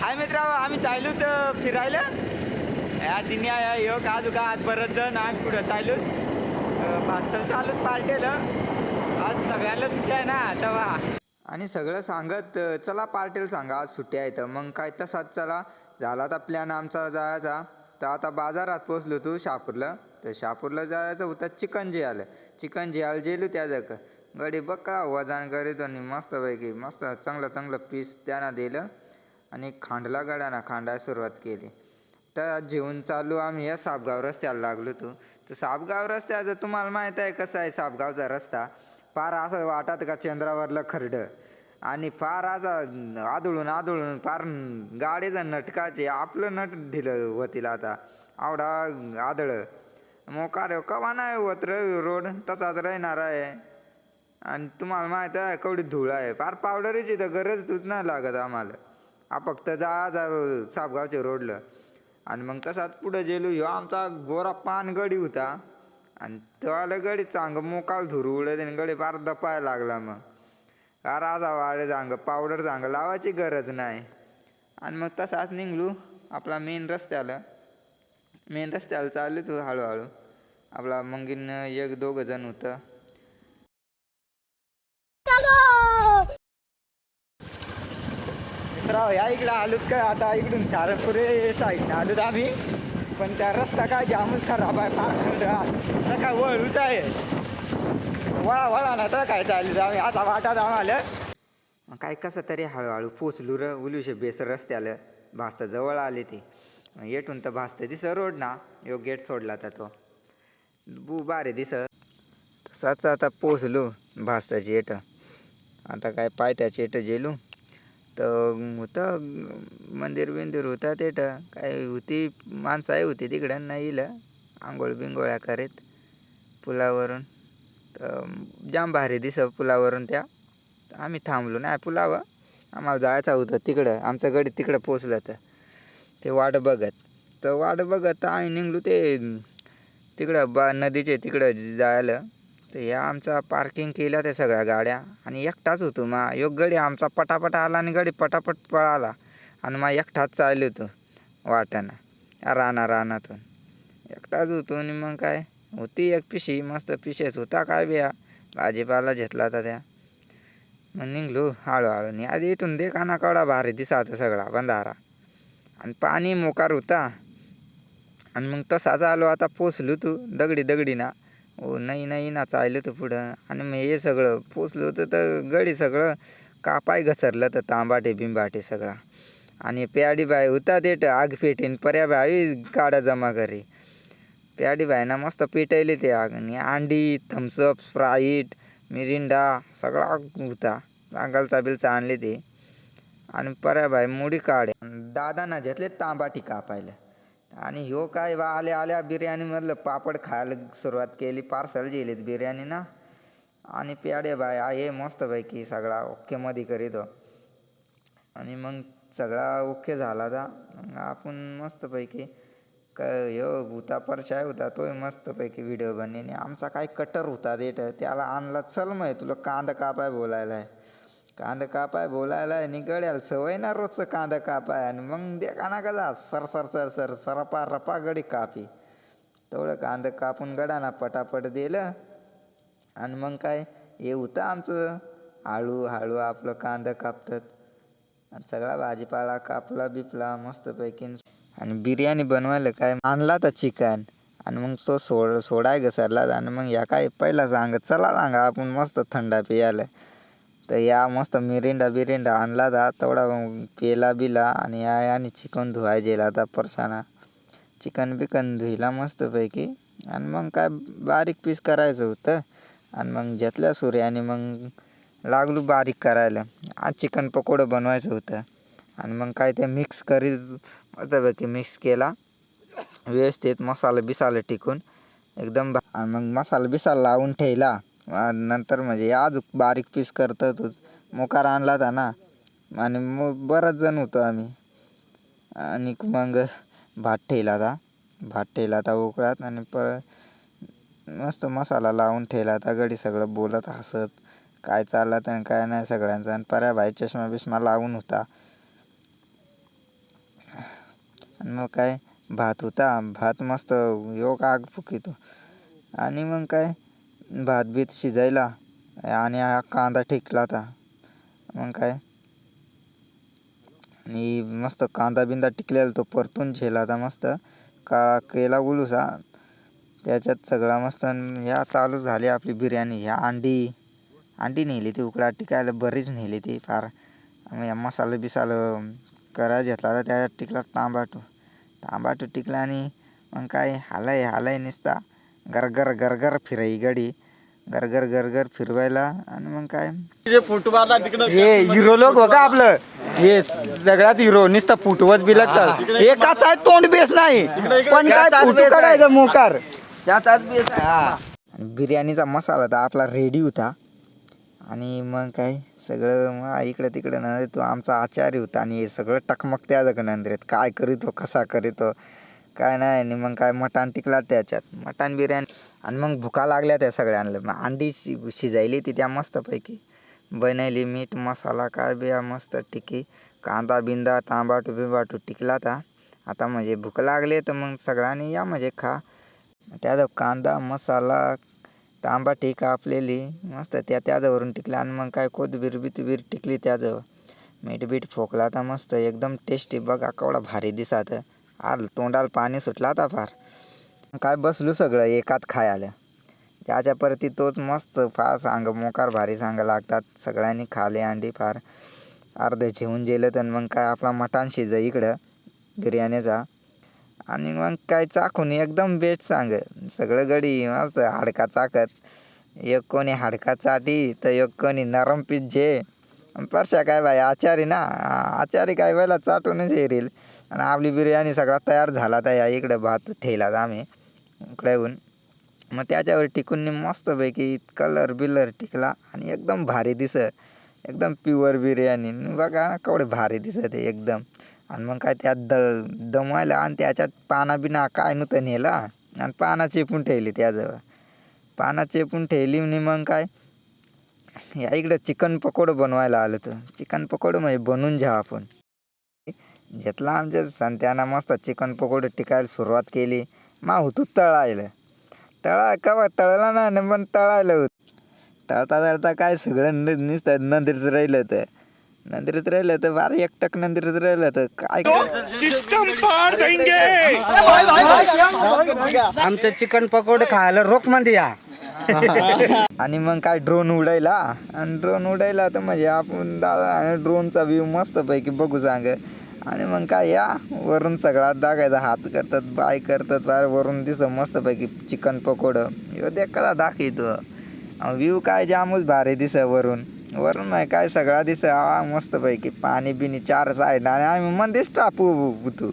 हाय मित्र आम्ही चाललो तर फिरायला. या दिनी यो का का आज बरंच जण आम्ही कुठं चाललो. भास्तर चालूत पार्टेल. आज सगळ्यांना सुट्ट्या आहे ना तेव्हा आणि सगळं सांगत चला पार्टेल सांगा आज सुट्ट्या आहेत. मग काय तसाच चला. झाला आता प्लॅन आमचा जायचा. तर आता बाजारात पोचलो तू शापूरला तर शापूरला जायचं होतं चिकन जे आलं चिकन जे आलं जेलू त्या जग. गडी बघ का वजन करीत आणि मस्तपैकी मस्त चांगलं चांगलं पीस त्यांना दिलं. आणि खांडला गडाना खांडायला सुरुवात केली. तर जेवण चालू आम्ही या सापगाव रस्त्याला लागलो तू तर सापगाव रस्त्याचं तुम्हाला माहीत आहे कसं आहे सापगावचा रस्ता? फार असं वाटत का चंद्रावरलं खरडं? आणि फार असा आदळून आदळून फार गाडीचं नटकाचे आपलं नट ढिलं होतील आता. आवडा आदळ. मग रे कवा नाही होत रोड? तसाच राहणार आहे. आणि तुम्हाला माहीत आहे केवढी धूळ आहे. फार पावडरीची तर गरज तूच नाही लागत आम्हाला. हा फक्त जा जा सापगावच्या रोडला. आणि मग तसाच पुढं गेलो ह्यो आमचा गोरा पान गडी होता. आणि त्याला गडी चांग मोकाल धुरू उडत आणि गडी फार दपायला लागला मग. का राजा वाळे चांग पावडर चांग लावायची गरज नाही. आणि मग तसाच निघलो आपला मेन रस्त्याला. मेन रस्त्याला चाललो तो हळूहळू. आपला मंगीन एक दोघं जण होतं. राव या इकडं आलोत काय आता इकडून सारपुरे साईडनं आलोत आम्ही. पण त्या रस्ता काय जामच खराब आहे फार काय वळूच आहे. वळा वळा ना तर काय चालू आम्ही. आता वाटा जाम आलं काय कसं तरी हळूहळू पोचलू र उलूशे बेसर रस्त्याला. भासता जवळ आले ते. येटून तर भासत दिस रोड ना. यो गेट सोडला तर तो. बू बारे दिस. तसाच आता पोचलो भासताची येट. आता काय पायथ्याची येट जेलू. तर होतं मंदिर बिंदिर होता तेट काय होती माणसं होती तिकडं नाही इलं. आंघोळ बिंगोळ्या करीत पुलावरून. तर जाम भारी दिसं पुलावरून त्या. आम्ही थांबलो नाही पुलावर आम्हाला जायचं होतं तिकडं. आमचं गडी तिकडं पोचलं तर ते वाट बघत. तर वाट बघत आम्ही निघलो ते तिकडं बा नदीचे तिकडं जायला. तर या आमचा पार्किंग केल्या त्या सगळ्या गाड्या. आणि एकटाच होतो मा. एक गडी आमचा पटापट आला आणि गडी पटापट पळाला. आणि मग एकटाच चाललो होतो वाट्यानं. या राना रानातून. एकटाच होतो आणि मग काय? होती एक पिशी. मस्त पिशेच होता काय बिया. भाजीपाला घेतला होता त्या. मग निघलो हळूहळू. आणि आधी इथून दे काना कवडा भारी होता सगळा बंधारा. आणि पाणी मोकार होता. आणि मग तसाच आलो आता पोचलो तू दगडी दगडी ना हो नाही नाही ना चाललं तर पुढं. आणि मग हे सगळं पोचलो होतं तर गडी सगळं कापाय घसरलं तर तांबाटे बिंबाटे सगळा. आणि प्याडी बाय होता देट आग पेटेन पर्या बाई काढा जमा करी. प्याडी बायना मस्त पेटायले ते आग. आणि अंडी थम्सअप स्प्राईट मिरिंडा सगळा होता. अंगलचा बिलचा आणले ते. आणि पर्या बाय मुडी काढे. दादाना घेतले तांबाटी कापायला. आणि ह्यो काय बा आल्या आल्या बिर्याणीमधलं पापड खायला सुरुवात केली पार्सल जेलीत बिर्याणी ना. आणि प्याडे बाय आहे मस्तपैकी सगळा ओक्केमध्ये करीत हो. आणि मग सगळा ओके झाला था मग आपण मस्तपैकी क ह्यो होता परशाय होता तोय मस्तपैकी व्हिडिओ बनवणे आमचा काय कटर होता देट त्याला आणला चल मग तुला कांदा कापाय बोलायला आहे कांदा कापाय बोलायला आहे सवय ना रोजचं कांदा कापाय आणि मग दे का ना कसा सर सर सर सर सरपा रपा गडी कापी. तेवढं कांदा कापून गडाना पटापट दिलं आणि मग काय? हे होतं आमचं. हळू हळू आपलं कांदा कापतात. आणि सगळा भाजीपाला कापला बिपला मस्तपैकी. आणि बिर्याणी बनवायला काय? आणला तर चिकन. आणि मग तो सोड सोडाय घसरला आणि मग या काय? पहिला सांग चला सांगा आपण मस्त थंडा पियाला. तर या मस्त मिरिंडा बिरिंडा आणला जा तेवढा मग पेला बिला आणि या आणि चिकन धुवाय गेला आता परसाना. चिकन बिकन धुईला मस्तपैकी. आणि मग काय बारीक पीस करायचं होतं. आणि मग घेतल्या सूर्याने मग लागलो बारीक करायला. आज चिकन पकोडं बनवायचं होतं. आणि मग काय ते मिक्स करीत मस्तपैकी मिक्स केला. व्यवस्थित मसाला बिसाला टिकून. एकदम आणि मग मसाला बिसाला लावून ठेवला. नंतर म्हणजे आज बारीक पीस करतातच. मोकार आणला होता ना. आणि मग बराच जण होतो आम्ही. आणि मग भात ठेवला होता. भात ठेवला होता उकळात आणि प मस्त मसाला लावून ठेवला होता. गडी सगळं बोलत हसत. काय चाललं आणि काय नाही सगळ्यांचं. आणि पर्या भाई चष्मा बिष्मा लावून होता. आणि मग काय? भात होता. भात मस्त योग आग फुकितो. आणि मग काय? भात बीत शिजायला आणि हा कांदा ठेकला होता मग काय? आणि मस्त कांदा बिंदा टिकलेला तो परतून झेला होता मस्त. काळा केला उलूसा. त्याच्यात सगळा मस्त ह्या चालू झाली आपली बिर्याणी. ह्या अंडी अंडी नेली ती उकडा टिकायला बरीच नेली ती फार. मग या मसाला बिसालं करायला घेतला होता त्याच्यात टिकला तांबाटू. तांबाटू टिकला आणि मग काय हालाय हालाय निसता. गरगर गरगर फिराई गाडी. गरगर गरगर फिरवायला आणि मग काय? तिकडं हे हिरो लोक बघा आपलं. हे सगळ्यात हिरो नुसतं फुटवच बी लागतात. एकाच आहे तोंड बेस नाही. पण काय फुटू काढायचं मोकार? बिर्याणीचा मसाला तर आपला रेडी होता. आणि मग काय सगळं मग इकडं तिकडं न तो आमचा आचार्य होता आणि हे सगळं टकमक त्या नंदरेत काय करीतो कसा करीतो काय नाही आणि मग काय मटण टिकला त्याच्यात. मटण बिर्याणी आणि मग भुका लागल्या त्या सगळ्यांना मग अंडी शि शिजायली ती त्या मस्तपैकी. बनवली मीठ मसाला काय बिया मस्त टिकी. कांदा बिंदा तांबाटू बिंबाटू टिकला आता आता म्हणजे भूक लागली तर मग सगळ्यांनी या म्हणजे खा. त्याजवळ कांदा मसाला तांबा तांबाटी कापलेली मस्त त्या त्याजवरून टिकला आणि मग काय कोथबीर बितबीर टिकली त्याजवळ. मीठ बीठ फोकला तर मस्त. एकदम टेस्टी. बघा केवढा भारी दिसात. आल तोंडाला पाणी सुटला आता फार. काय बसलो सगळं एकात खायला त्याच्या परती तोच मस्त फार सांग मोकार भारी सांग लागतात. सगळ्यांनी खाले अंडी फार. अर्धे जेवून जेलं तर मग काय आपला मटण शिज इकडं बिर्याणीचा आणि मग काय चाकून एकदम बेस्ट सांग. सगळं गडी मस्त हाडका चाकत. एक कोणी हाडका चाटी तर एक कोणी नरम पिज्जे परशा काय बाई आचारी ना? आचारी काय बायला चाटूनच येईल आणि आपली बिर्याणी सगळा तयार झाला तर या इकडं भात ठेवला आम्ही इकडे येऊन मग त्याच्यावर टिकून मस्तपैकी कलर बिलर टिकला आणि एकदम भारी दिस एकदम प्युअर बिर्याणी. बघा ना केवढे भारी दिसत आहे एकदम. आणि मग काय त्यात द दमवायला आणि त्याच्यात पाना बिना काय नव्हतं नेला. आणि पाना चेपून ठेवली त्याजवळ. पाना चेपून ठेवली आणि मग काय या इकडं चिकन पकोडं बनवायला आलं तर चिकन पकोडं म्हणजे बनवून घ्या आपण. घेतला आमच्या संत्यानं मस्त चिकन पकोडं टिकायला सुरुवात केली. मा होतो तळायला. तळा का तळला ना न पण तळायला होत. तळता तळता काय सगळं नुसतं नंदरीत राहिलं तर नंदरीत राहिलं तर बारा एकटक नंदरीत राहिलं तर काय आमचं चिकन पकोडे खायला रोकमध्ये या. आणि मग काय ड्रोन उडायला? आणि ड्रोन उडायला तर म्हणजे आपण दादा ड्रोनचा व्ह्यू मस्तपैकी बघू सांग. आणि मग काय या. वरून सगळा दाखायचा हात करतात बाय करतात बाय वरून दिसं मस्तपैकी चिकन पकोडं. ह्यो देखला दाखवतो व्ह्यू काय जामच भारी दिस वरून. वरून नाही काय सगळा दिस मस्तपैकी. पाणी बिनी चार साईड आणि आम्ही मध्येच टापू तू.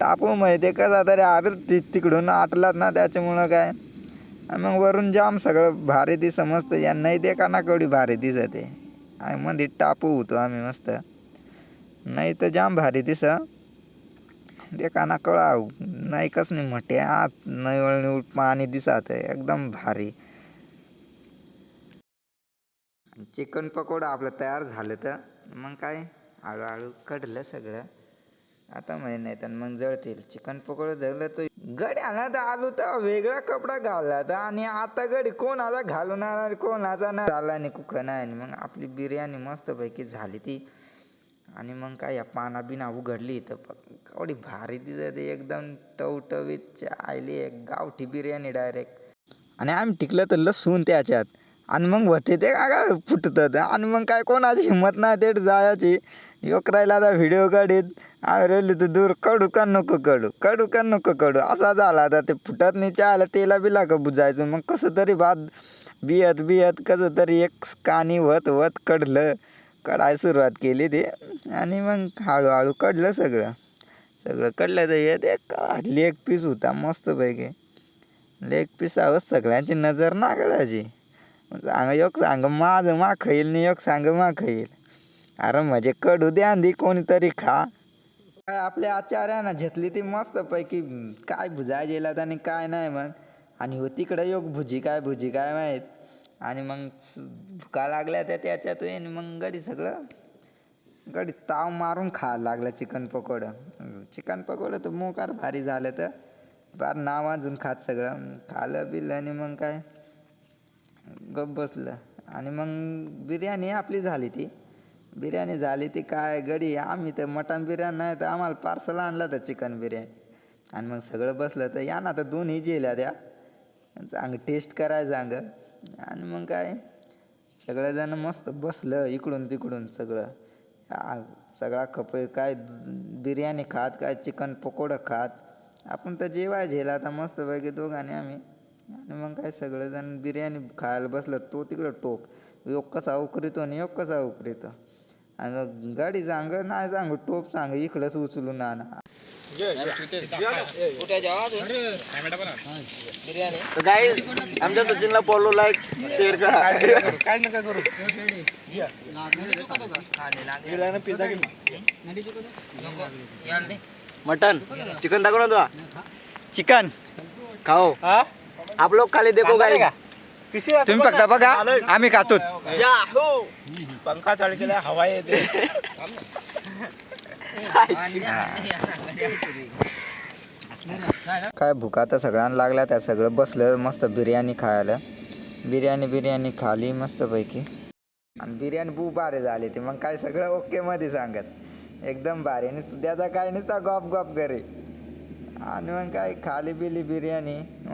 टापू म्हणजे ते कसा तरी आर ति तिकडून आटलात ना त्याच्यामुळं काय? आणि मग वरून जाम सगळं भारी दिस मस्त. या नाही दे का ना केवढी भारी दिसत आहे. आणि मध्ये टापू होतो आम्ही मस्त. नाही तर जाम भारी दिस दे ना कळा नाही कस नाही म्हटे आत नाही पाणी दिसत एकदम भारी. चिकन पकोडा आपलं तयार झालं तर मग काय? हळूहळू कडलं सगळं. आता माहीत नाही तर मग जळतील. चिकन पकोडा जळलं तर गड्याला तर आलो तर वेगळा कपडा घालला तर आणि आता गडी कोणाचा घालून आणणार कोणाचा नाही. झाला आणि कुक नाही आणि मग आपली बिर्याणी मस्तपैकी झाली ती. आणि मग काय या पाना बिना उघडली तर एवढी भारी दिसत आहे, एकदम. टवटवीत आयली एक गावठी बिर्याणी डायरेक्ट आणि आम्ही टिकलं तर लसूण त्याच्यात. आणि मग होते ते काय फुटतात. आणि मग काय कोणाची हिंमत नाही ते जायची. योकरायला आता व्हिडिओ काढीत. आम्ही राहिलो तर दूर कडू का नको कडू? कडू का नको कडू? असा झाला आता. ते फुटत नाही चहाला तेला बिला का बुजायचं. मग कसं तरी भात बियत बियत कसं तरी एक कानी वत वत कडलं. कडायला सुरुवात केली ते आणि मग हळूहळू कडलं सगळं. सगळं कडलं तर ते का लेग पीस होता मस्तपैकी. लेग पीसावर सगळ्यांची नजर ना कळायची सांग एक सांग माझं मा खाईल नि एक सांग मा खाईल अरे म्हणजे कडू द्या आधी कोणीतरी खा. काय आपल्या आचार्यानं घेतली ती मस्तपैकी. काय भुजाय गेलात आणि काय नाही मग. आणि हो तिकडं योग भुजी काय भुजी काय माहीत. आणि मग भुका लागल्या त्या त्याच्यात आणि मग गडी सगळं गडी ताव मारून खायला लागलं चिकन पकोडं. चिकन पकोडं तर मोकार भारी झालं तर. बार नाव अजून खात सगळं. खालं बिलं आणि मग काय? गप बसलं. आणि मग बिर्याणी आपली झाली ती. बिर्याणी झाली ती काय? गडी आम्ही तर मटण बिर्याणी नाही तर आम्हाला पार्सल आणलं तर चिकन बिर्याणी. आणि मग सगळं बसलं तर या ना तर दोन्ही जेल्या द्या. चांग टेस्ट करायचं चांग आणि मग काय? सगळेजण मस्त बसलं इकडून तिकडून सगळं. सगळा खप काय बिर्याणी खात काय चिकन पकोडं खात. आपण तर जेवाय झेला आता मस्तपैकी दोघांनी आम्ही. आणि मग काय सगळेजण बिर्याणी खायला बसलं तो तिकडं टोप. योग कसा उकरीतो आणि योग कसा उकरीतो. आणि गाडी सांग नाही सांग टोप सांग इकडंच उचलून आणा. आमच्या सचिनला फॉलो लाईक शेअर करा. काय नका करू? मटन. चिकन दाखव ना तुला. चिकन. खाओ. आप लोग खाली देखो काय तुम्ही फक्त बघा. आम्ही खातो पंखा चालू केला हवा येते. काय भुका तर सगळ्यांना लागल्या त्या सगळं बसलं मस्त बिर्याणी खायला. बिर्याणी बिर्याणी खाली मस्तपैकी. आणि बिर्याणी बू भारी झाली ती. मग काय सगळं ओके मध्ये सांगत. एकदम भारी आणि सुद्याचा काय नुसता गॉप गॉप करे आणि मग काय खाली बिली बिर्याणी. मस्त